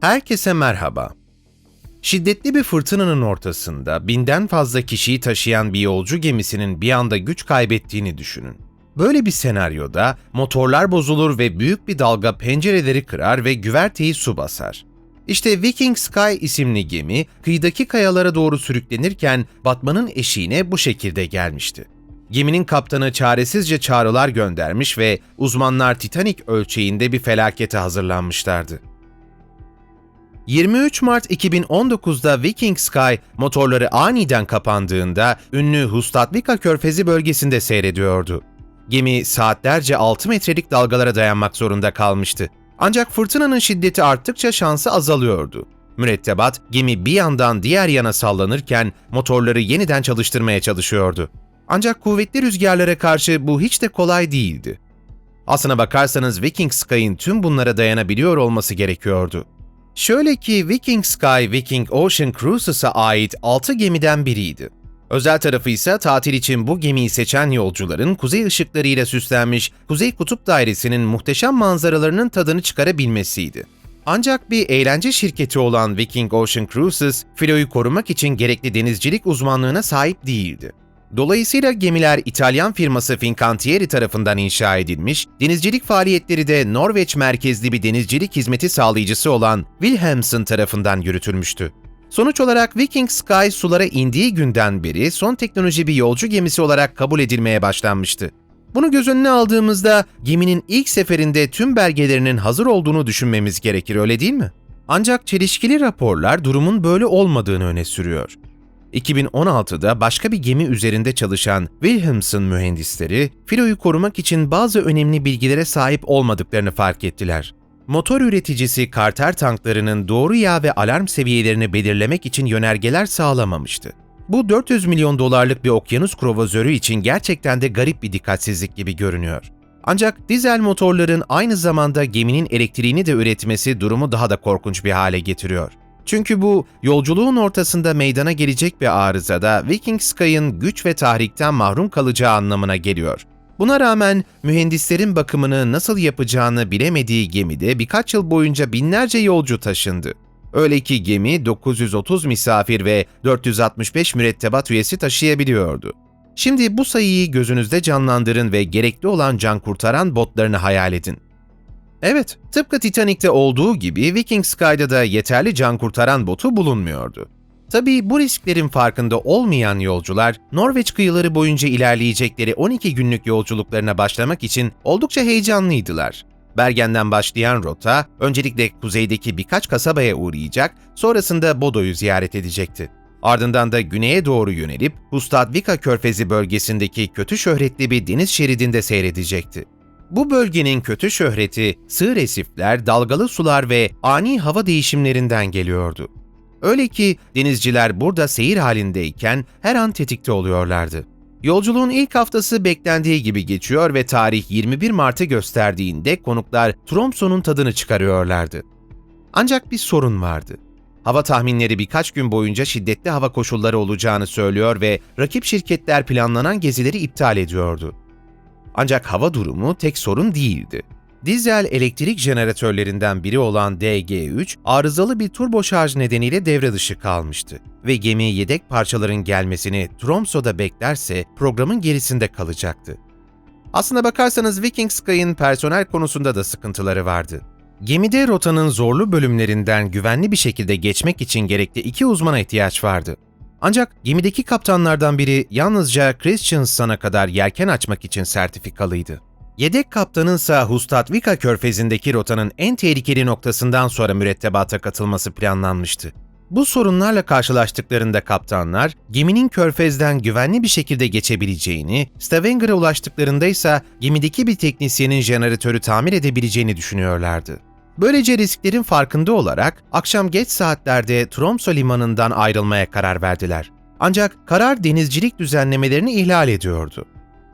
Herkese merhaba. Şiddetli bir fırtınanın ortasında binden fazla kişiyi taşıyan bir yolcu gemisinin bir anda güç kaybettiğini düşünün. Böyle bir senaryoda motorlar bozulur ve büyük bir dalga pencereleri kırar ve güverteyi su basar. İşte Viking Sky isimli gemi kıyıdaki kayalara doğru sürüklenirken batmanın eşiğine bu şekilde gelmişti. Geminin kaptanı çaresizce çağrılar göndermiş ve uzmanlar Titanic ölçeğinde bir felakete hazırlanmışlardı. 23 Mart 2019'da Viking Sky motorları aniden kapandığında ünlü Hustatvika Körfezi bölgesinde seyrediyordu. Gemi saatlerce 6 metrelik dalgalara dayanmak zorunda kalmıştı. Ancak fırtınanın şiddeti arttıkça şansı azalıyordu. Mürettebat gemi bir yandan diğer yana sallanırken motorları yeniden çalıştırmaya çalışıyordu. Ancak kuvvetli rüzgarlara karşı bu hiç de kolay değildi. Aslına bakarsanız Viking Sky'ın tüm bunlara dayanabiliyor olması gerekiyordu. Şöyle ki Viking Sky Viking Ocean Cruises'a ait 6 gemiden biriydi. Özel tarafı ise tatil için bu gemiyi seçen yolcuların kuzey ışıklarıyla süslenmiş Kuzey Kutup Dairesi'nin muhteşem manzaralarının tadını çıkarabilmesiydi. Ancak bir eğlence şirketi olan Viking Ocean Cruises, filoyu korumak için gerekli denizcilik uzmanlığına sahip değildi. Dolayısıyla gemiler İtalyan firması Fincantieri tarafından inşa edilmiş, denizcilik faaliyetleri de Norveç merkezli bir denizcilik hizmeti sağlayıcısı olan Wilhelmsen tarafından yürütülmüştü. Sonuç olarak Viking Sky sulara indiği günden beri son teknoloji bir yolcu gemisi olarak kabul edilmeye başlanmıştı. Bunu göz önüne aldığımızda geminin ilk seferinde tüm belgelerinin hazır olduğunu düşünmemiz gerekir öyle değil mi? Ancak çelişkili raporlar durumun böyle olmadığını öne sürüyor. 2016'da başka bir gemi üzerinde çalışan Wilhelmsen mühendisleri, filoyu korumak için bazı önemli bilgilere sahip olmadıklarını fark ettiler. Motor üreticisi Carter tanklarının doğru yağ ve alarm seviyelerini belirlemek için yönergeler sağlamamıştı. Bu 400 milyon dolarlık bir okyanus krovazörü için gerçekten de garip bir dikkatsizlik gibi görünüyor. Ancak dizel motorların aynı zamanda geminin elektriğini de üretmesi durumu daha da korkunç bir hale getiriyor. Çünkü bu yolculuğun ortasında meydana gelecek bir arızada Viking Sky'ın güç ve tahrikten mahrum kalacağı anlamına geliyor. Buna rağmen mühendislerin bakımını nasıl yapacağını bilemediği gemide birkaç yıl boyunca binlerce yolcu taşındı. Öyle ki gemi 930 misafir ve 465 mürettebat üyesi taşıyabiliyordu. Şimdi bu sayıyı gözünüzde canlandırın ve gerekli olan can kurtaran botlarını hayal edin. Evet, tıpkı Titanic'te olduğu gibi Viking Sky'da da yeterli can kurtaran botu bulunmuyordu. Tabii bu risklerin farkında olmayan yolcular, Norveç kıyıları boyunca ilerleyecekleri 12 günlük yolculuklarına başlamak için oldukça heyecanlıydılar. Bergen'den başlayan rota, öncelikle kuzeydeki birkaç kasabaya uğrayacak, sonrasında Bodo'yu ziyaret edecekti. Ardından da güneye doğru yönelip Hustadvika Körfezi bölgesindeki kötü şöhretli bir deniz şeridinde seyredecekti. Bu bölgenin kötü şöhreti sığ resifler, dalgalı sular ve ani hava değişimlerinden geliyordu. Öyle ki denizciler burada seyir halindeyken her an tetikte oluyorlardı. Yolculuğun ilk haftası beklendiği gibi geçiyor ve tarih 21 Mart'ı gösterdiğinde konuklar Tromso'nun tadını çıkarıyorlardı. Ancak bir sorun vardı. Hava tahminleri birkaç gün boyunca şiddetli hava koşulları olacağını söylüyor ve rakip şirketler planlanan gezileri iptal ediyordu. Ancak hava durumu tek sorun değildi. Dizel elektrik jeneratörlerinden biri olan DG3, arızalı bir turbo şarj nedeniyle devre dışı kalmıştı ve gemi yedek parçaların gelmesini Tromso'da beklerse programın gerisinde kalacaktı. Aslına bakarsanız Viking Sky'ın personel konusunda da sıkıntıları vardı. Gemide rotanın zorlu bölümlerinden güvenli bir şekilde geçmek için gerekli iki uzmana ihtiyaç vardı. Ancak gemideki kaptanlardan biri yalnızca Christiansen'a kadar yelken açmak için sertifikalıydı. Yedek kaptanınsa Hustatvika körfezindeki rotanın en tehlikeli noktasından sonra mürettebata katılması planlanmıştı. Bu sorunlarla karşılaştıklarında kaptanlar, geminin körfezden güvenli bir şekilde geçebileceğini, Stavanger'a ulaştıklarında ise gemideki bir teknisyenin jeneratörü tamir edebileceğini düşünüyorlardı. Böylece risklerin farkında olarak akşam geç saatlerde Tromso limanından ayrılmaya karar verdiler. Ancak karar denizcilik düzenlemelerini ihlal ediyordu.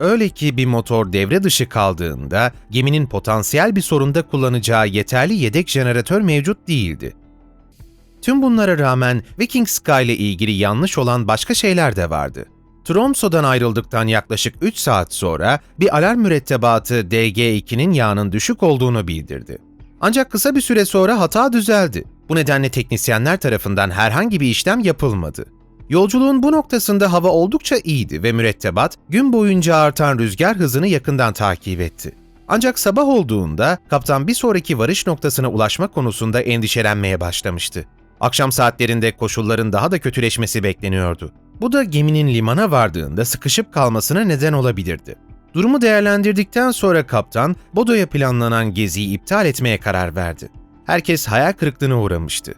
Öyle ki bir motor devre dışı kaldığında geminin potansiyel bir sorunda kullanacağı yeterli yedek jeneratör mevcut değildi. Tüm bunlara rağmen Viking Sky ile ilgili yanlış olan başka şeyler de vardı. Tromso'dan ayrıldıktan yaklaşık 3 saat sonra bir alarm mürettebatı DG2'nin yağının düşük olduğunu bildirdi. Ancak kısa bir süre sonra hata düzeldi. Bu nedenle teknisyenler tarafından herhangi bir işlem yapılmadı. Yolculuğun bu noktasında hava oldukça iyiydi ve mürettebat gün boyunca artan rüzgar hızını yakından takip etti. Ancak sabah olduğunda kaptan bir sonraki varış noktasına ulaşma konusunda endişelenmeye başlamıştı. Akşam saatlerinde koşulların daha da kötüleşmesi bekleniyordu. Bu da geminin limana vardığında sıkışıp kalmasına neden olabilirdi. Durumu değerlendirdikten sonra kaptan, Bodo'ya planlanan geziyi iptal etmeye karar verdi. Herkes hayal kırıklığına uğramıştı.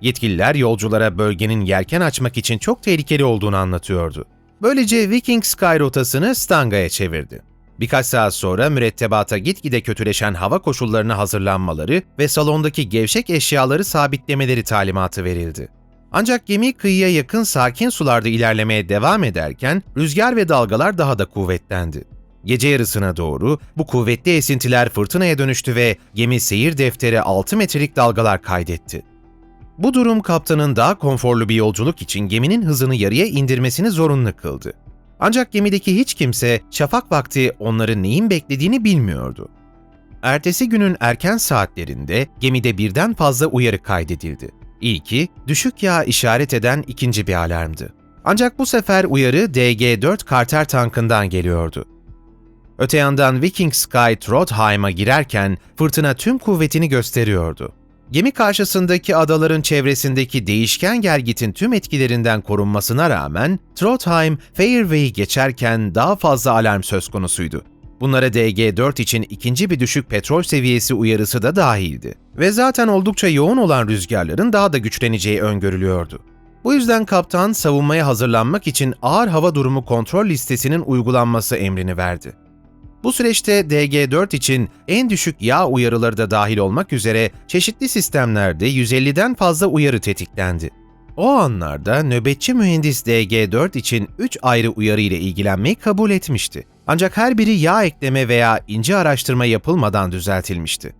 Yetkililer yolculara bölgenin yelken açmak için çok tehlikeli olduğunu anlatıyordu. Böylece Viking Sky rotasını Stanga'ya çevirdi. Birkaç saat sonra mürettebata gitgide kötüleşen hava koşullarına hazırlanmaları ve salondaki gevşek eşyaları sabitlemeleri talimatı verildi. Ancak gemi kıyıya yakın sakin sularda ilerlemeye devam ederken rüzgar ve dalgalar daha da kuvvetlendi. Gece yarısına doğru bu kuvvetli esintiler fırtınaya dönüştü ve gemi seyir defteri 6 metrelik dalgalar kaydetti. Bu durum kaptanın daha konforlu bir yolculuk için geminin hızını yarıya indirmesini zorunlu kıldı. Ancak gemideki hiç kimse şafak vakti onları neyin beklediğini bilmiyordu. Ertesi günün erken saatlerinde gemide birden fazla uyarı kaydedildi. İlki, düşük yağ işaret eden ikinci bir alarmdı. Ancak bu sefer uyarı DG-4 Carter tankından geliyordu. Öte yandan Viking Sky Trondheim'a girerken fırtına tüm kuvvetini gösteriyordu. Gemi karşısındaki adaların çevresindeki değişken gelgitin tüm etkilerinden korunmasına rağmen Trondheim, Fairway'i geçerken daha fazla alarm söz konusuydu. Bunlara DG4 için ikinci bir düşük petrol seviyesi uyarısı da dahildi. Ve zaten oldukça yoğun olan rüzgarların daha da güçleneceği öngörülüyordu. Bu yüzden kaptan savunmaya hazırlanmak için ağır hava durumu kontrol listesinin uygulanması emrini verdi. Bu süreçte DG4 için en düşük yağ uyarıları da dahil olmak üzere çeşitli sistemlerde 150'den fazla uyarı tetiklendi. O anlarda nöbetçi mühendis DG4 için 3 ayrı uyarı ile ilgilenmeyi kabul etmişti. Ancak her biri yağ ekleme veya ince araştırma yapılmadan düzeltilmişti.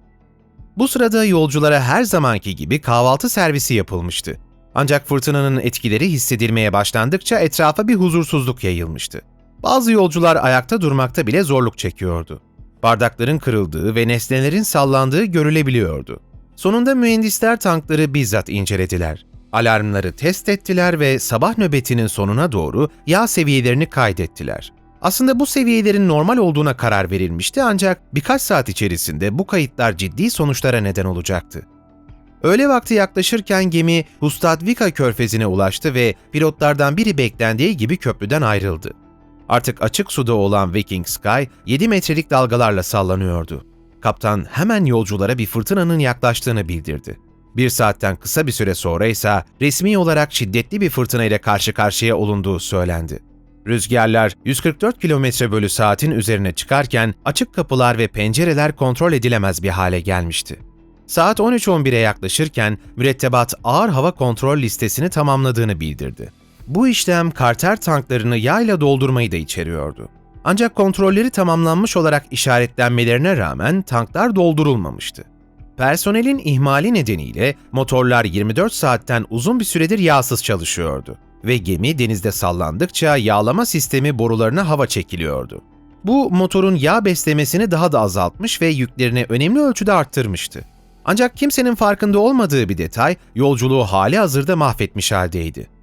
Bu sırada yolculara her zamanki gibi kahvaltı servisi yapılmıştı. Ancak fırtınanın etkileri hissedilmeye başlandıkça etrafa bir huzursuzluk yayılmıştı. Bazı yolcular ayakta durmakta bile zorluk çekiyordu. Bardakların kırıldığı ve nesnelerin sallandığı görülebiliyordu. Sonunda mühendisler tankları bizzat incelediler. Alarmları test ettiler ve sabah nöbetinin sonuna doğru yağ seviyelerini kaydettiler. Aslında bu seviyelerin normal olduğuna karar verilmişti ancak birkaç saat içerisinde bu kayıtlar ciddi sonuçlara neden olacaktı. Öğle vakti yaklaşırken gemi Hustadvika körfezine ulaştı ve pilotlardan biri beklendiği gibi köprüden ayrıldı. Artık açık suda olan Viking Sky 7 metrelik dalgalarla sallanıyordu. Kaptan hemen yolculara bir fırtınanın yaklaştığını bildirdi. Bir saatten kısa bir süre sonra ise resmi olarak şiddetli bir fırtına ile karşı karşıya olunduğu söylendi. Rüzgarlar 144 km bölü saatin üzerine çıkarken açık kapılar ve pencereler kontrol edilemez bir hale gelmişti. Saat 13.11'e yaklaşırken mürettebat ağır hava kontrol listesini tamamladığını bildirdi. Bu işlem Carter tanklarını yağla doldurmayı da içeriyordu. Ancak kontrolleri tamamlanmış olarak işaretlenmelerine rağmen tanklar doldurulmamıştı. Personelin ihmali nedeniyle motorlar 24 saatten uzun bir süredir yağsız çalışıyordu ve gemi denizde sallandıkça yağlama sistemi borularına hava çekiliyordu. Bu motorun yağ beslemesini daha da azaltmış ve yüklerini önemli ölçüde arttırmıştı. Ancak kimsenin farkında olmadığı bir detay yolculuğu hali hazırda mahvetmiş haldeydi.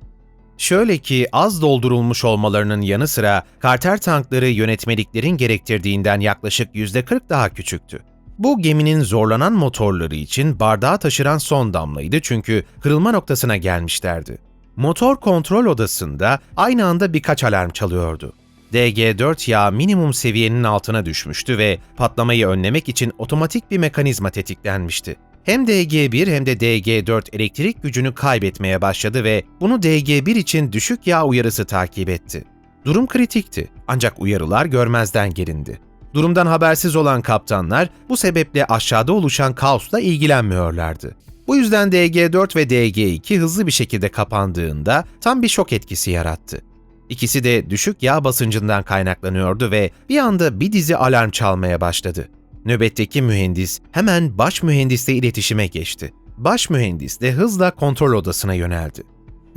Şöyle ki az doldurulmuş olmalarının yanı sıra Carter tankları yönetmeliklerin gerektirdiğinden yaklaşık %40 daha küçüktü. Bu geminin zorlanan motorları için bardağı taşıran son damlaydı çünkü kırılma noktasına gelmişlerdi. Motor kontrol odasında aynı anda birkaç alarm çalıyordu. DG4 yağ minimum seviyenin altına düşmüştü ve patlamayı önlemek için otomatik bir mekanizma tetiklenmişti. Hem DG1 hem de DG4 elektrik gücünü kaybetmeye başladı ve bunu DG1 için düşük yağ uyarısı takip etti. Durum kritikti ancak uyarılar görmezden gelindi. Durumdan habersiz olan kaptanlar bu sebeple aşağıda oluşan kaosla ilgilenmiyorlardı. Bu yüzden DG4 ve DG2 hızlı bir şekilde kapandığında tam bir şok etkisi yarattı. İkisi de düşük yağ basıncından kaynaklanıyordu ve bir anda bir dizi alarm çalmaya başladı. Nöbetteki mühendis hemen baş mühendisle iletişime geçti. Baş mühendis de hızla kontrol odasına yöneldi.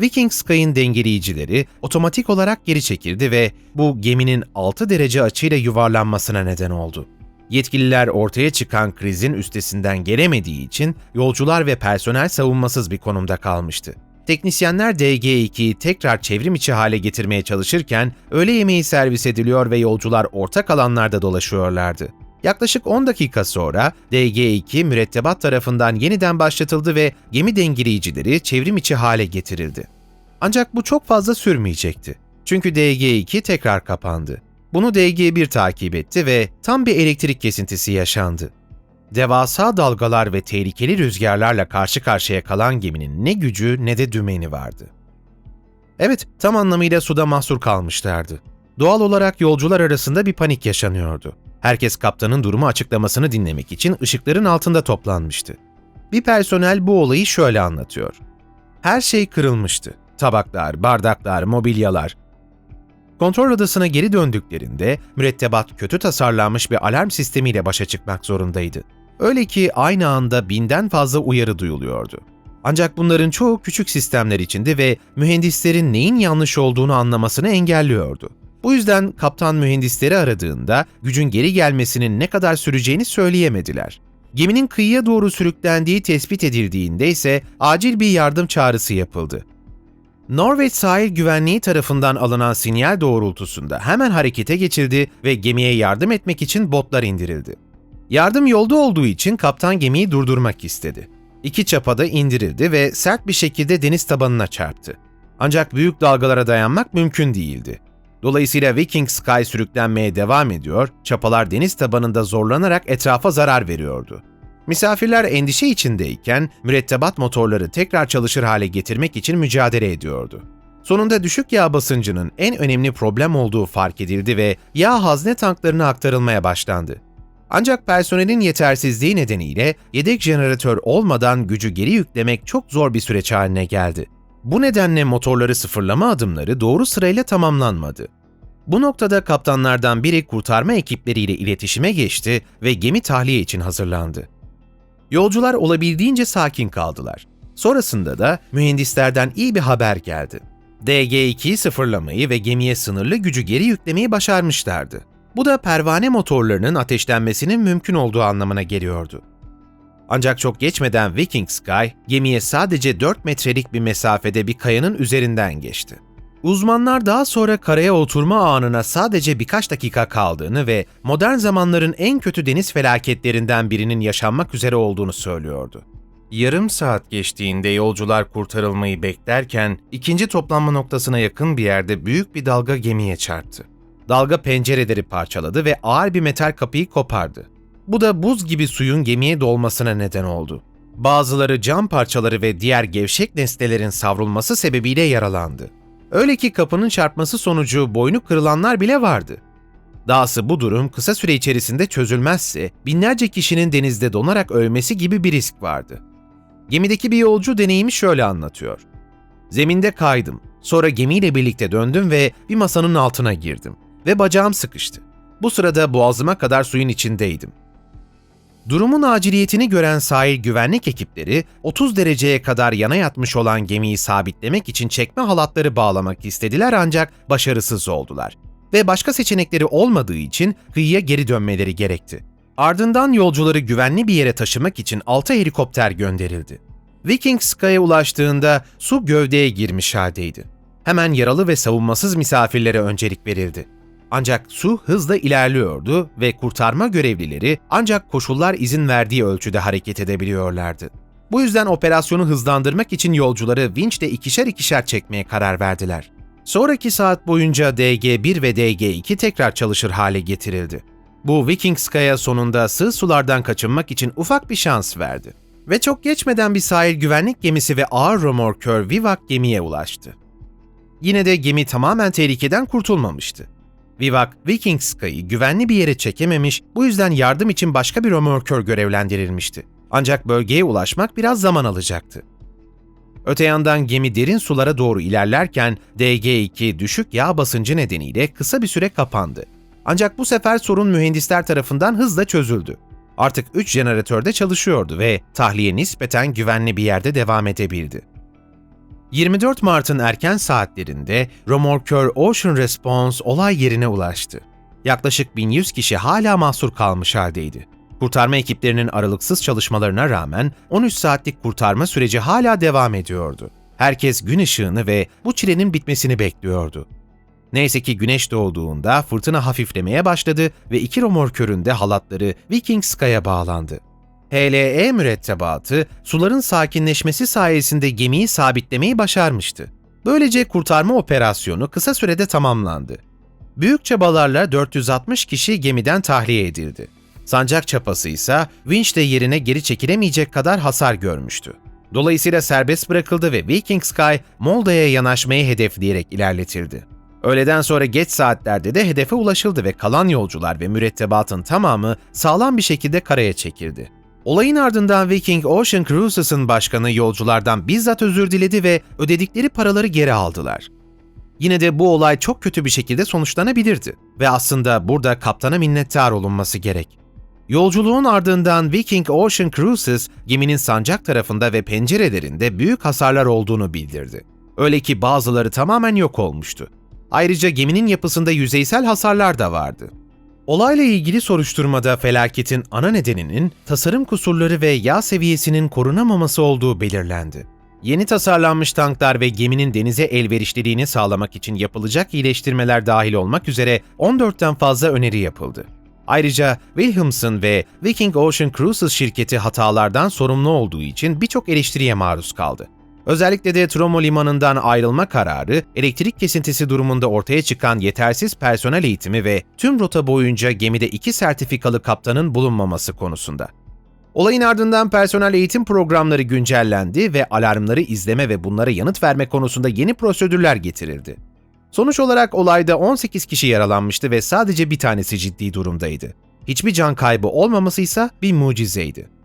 Viking Sky'ın dengeleyicileri otomatik olarak geri çekildi ve bu geminin 6 derece açıyla yuvarlanmasına neden oldu. Yetkililer ortaya çıkan krizin üstesinden gelemediği için yolcular ve personel savunmasız bir konumda kalmıştı. Teknisyenler DG2'yi tekrar çevrim içi hale getirmeye çalışırken öğle yemeği servis ediliyor ve yolcular ortak alanlarda dolaşıyorlardı. Yaklaşık 10 dakika sonra DG2 mürettebat tarafından yeniden başlatıldı ve gemi dengeleyicileri çevrim içi hale getirildi. Ancak bu çok fazla sürmeyecekti. Çünkü DG2 tekrar kapandı. Bunu DG1 takip etti ve tam bir elektrik kesintisi yaşandı. Devasa dalgalar ve tehlikeli rüzgarlarla karşı karşıya kalan geminin ne gücü ne de dümeni vardı. Evet, tam anlamıyla suda mahsur kalmışlardı. Doğal olarak yolcular arasında bir panik yaşanıyordu. Herkes kaptanın durumu açıklamasını dinlemek için ışıkların altında toplanmıştı. Bir personel bu olayı şöyle anlatıyor. Her şey kırılmıştı. Tabaklar, bardaklar, mobilyalar. Kontrol odasına geri döndüklerinde mürettebat kötü tasarlanmış bir alarm sistemiyle başa çıkmak zorundaydı. Öyle ki aynı anda binden fazla uyarı duyuluyordu. Ancak bunların çoğu küçük sistemler içindi ve mühendislerin neyin yanlış olduğunu anlamasını engelliyordu. Bu yüzden kaptan mühendisleri aradığında gücün geri gelmesinin ne kadar süreceğini söyleyemediler. Geminin kıyıya doğru sürüklendiği tespit edildiğinde ise acil bir yardım çağrısı yapıldı. Norveç sahil güvenliği tarafından alınan sinyal doğrultusunda hemen harekete geçildi ve gemiye yardım etmek için botlar indirildi. Yardım yolda olduğu için kaptan gemiyi durdurmak istedi. İki çapada indirildi ve sert bir şekilde deniz tabanına çarptı. Ancak büyük dalgalara dayanmak mümkün değildi. Dolayısıyla Viking Sky sürüklenmeye devam ediyor, çapalar deniz tabanında zorlanarak etrafa zarar veriyordu. Misafirler endişe içindeyken mürettebat motorları tekrar çalışır hale getirmek için mücadele ediyordu. Sonunda düşük yağ basıncının en önemli problem olduğu fark edildi ve yağ hazne tanklarına aktarılmaya başlandı. Ancak personelin yetersizliği nedeniyle yedek jeneratör olmadan gücü geri yüklemek çok zor bir süreç haline geldi. Bu nedenle motorları sıfırlama adımları doğru sırayla tamamlanmadı. Bu noktada kaptanlardan biri kurtarma ekipleriyle iletişime geçti ve gemi tahliye için hazırlandı. Yolcular olabildiğince sakin kaldılar. Sonrasında da mühendislerden iyi bir haber geldi. DG2'yi sıfırlamayı ve gemiye sınırlı gücü geri yüklemeyi başarmışlardı. Bu da pervane motorlarının ateşlenmesinin mümkün olduğu anlamına geliyordu. Ancak çok geçmeden Viking Sky, gemiye sadece 4 metrelik bir mesafede bir kayanın üzerinden geçti. Uzmanlar daha sonra karaya oturma anına sadece birkaç dakika kaldığını ve modern zamanların en kötü deniz felaketlerinden birinin yaşanmak üzere olduğunu söylüyordu. Yarım saat geçtiğinde yolcular kurtarılmayı beklerken ikinci toplanma noktasına yakın bir yerde büyük bir dalga gemiye çarptı. Dalga pencereleri parçaladı ve ağır bir metal kapıyı kopardı. Bu da buz gibi suyun gemiye dolmasına neden oldu. Bazıları cam parçaları ve diğer gevşek nesnelerin savrulması sebebiyle yaralandı. Öyle ki kapının çarpması sonucu boynu kırılanlar bile vardı. Dahası bu durum kısa süre içerisinde çözülmezse binlerce kişinin denizde donarak ölmesi gibi bir risk vardı. Gemideki bir yolcu deneyimi şöyle anlatıyor. Zeminde kaydım. Sonra gemiyle birlikte döndüm ve bir masanın altına girdim. Ve bacağım sıkıştı. Bu sırada boğazıma kadar suyun içindeydim. Durumun aciliyetini gören sahil güvenlik ekipleri 30 dereceye kadar yana yatmış olan gemiyi sabitlemek için çekme halatları bağlamak istediler ancak başarısız oldular. Ve başka seçenekleri olmadığı için kıyıya geri dönmeleri gerekti. Ardından yolcuları güvenli bir yere taşımak için 6 helikopter gönderildi. Viking Sky'a ulaştığında su gövdeye girmiş haldeydi. Hemen yaralı ve savunmasız misafirlere öncelik verildi. Ancak su hızla ilerliyordu ve kurtarma görevlileri ancak koşullar izin verdiği ölçüde hareket edebiliyorlardı. Bu yüzden operasyonu hızlandırmak için yolcuları vinçle ikişer ikişer çekmeye karar verdiler. Sonraki saat boyunca DG1 ve DG2 tekrar çalışır hale getirildi. Bu Viking Sky'a sonunda sığ sulardan kaçınmak için ufak bir şans verdi. Ve çok geçmeden bir sahil güvenlik gemisi ve ağır römorkör Vivak gemiye ulaştı. Yine de gemi tamamen tehlikeden kurtulmamıştı. Vivak, Viking Sky'ı güvenli bir yere çekememiş, bu yüzden yardım için başka bir römorkör görevlendirilmişti. Ancak bölgeye ulaşmak biraz zaman alacaktı. Öte yandan gemi derin sulara doğru ilerlerken DG2 düşük yağ basıncı nedeniyle kısa bir süre kapandı. Ancak bu sefer sorun mühendisler tarafından hızla çözüldü. Artık 3 jeneratör de çalışıyordu ve tahliye nispeten güvenli bir yerde devam edebildi. 24 Mart'ın erken saatlerinde römorkör Ocean Response olay yerine ulaştı. yaklaşık 1100 kişi hala mahsur kalmış haldeydi. Kurtarma ekiplerinin aralıksız çalışmalarına rağmen 13 saatlik kurtarma süreci hala devam ediyordu. Herkes gün ışığını ve bu çilenin bitmesini bekliyordu. Neyse ki güneş doğduğunda fırtına hafiflemeye başladı ve iki romorköründe halatları Viking Sky'a bağlandı. HLE mürettebatı suların sakinleşmesi sayesinde gemiyi sabitlemeyi başarmıştı. Böylece kurtarma operasyonu kısa sürede tamamlandı. Büyük çabalarla 460 kişi gemiden tahliye edildi. Sancak çapası ise vinçle yerine geri çekilemeyecek kadar hasar görmüştü. Dolayısıyla serbest bırakıldı ve Viking Sky, Molda'ya yanaşmayı hedefleyerek ilerletildi. Öğleden sonra geç saatlerde de hedefe ulaşıldı ve kalan yolcular ve mürettebatın tamamı sağlam bir şekilde karaya çekildi. Olayın ardından Viking Ocean Cruises'ın başkanı yolculardan bizzat özür diledi ve ödedikleri paraları geri aldılar. Yine de bu olay çok kötü bir şekilde sonuçlanabilirdi ve aslında burada kaptana minnettar olunması gerek. Yolculuğun ardından Viking Ocean Cruises geminin sancak tarafında ve pencerelerinde büyük hasarlar olduğunu bildirdi. Öyle ki bazıları tamamen yok olmuştu. Ayrıca geminin yapısında yüzeysel hasarlar da vardı. Olayla ilgili soruşturmada felaketin ana nedeninin tasarım kusurları ve yağ seviyesinin korunamaması olduğu belirlendi. Yeni tasarlanmış tanklar ve geminin denize elverişliliğini sağlamak için yapılacak iyileştirmeler dahil olmak üzere 14'ten fazla öneri yapıldı. Ayrıca Wilhelmsen ve Viking Ocean Cruises şirketi hatalardan sorumlu olduğu için birçok eleştiriye maruz kaldı. Özellikle de Tromo limanından ayrılma kararı, elektrik kesintisi durumunda ortaya çıkan yetersiz personel eğitimi ve tüm rota boyunca gemide iki sertifikalı kaptanın bulunmaması konusunda. Olayın ardından personel eğitim programları güncellendi ve alarmları izleme ve bunlara yanıt verme konusunda yeni prosedürler getirildi. Sonuç olarak olayda 18 kişi yaralanmıştı ve sadece bir tanesi ciddi durumdaydı. Hiçbir can kaybı olmaması ise bir mucizeydi.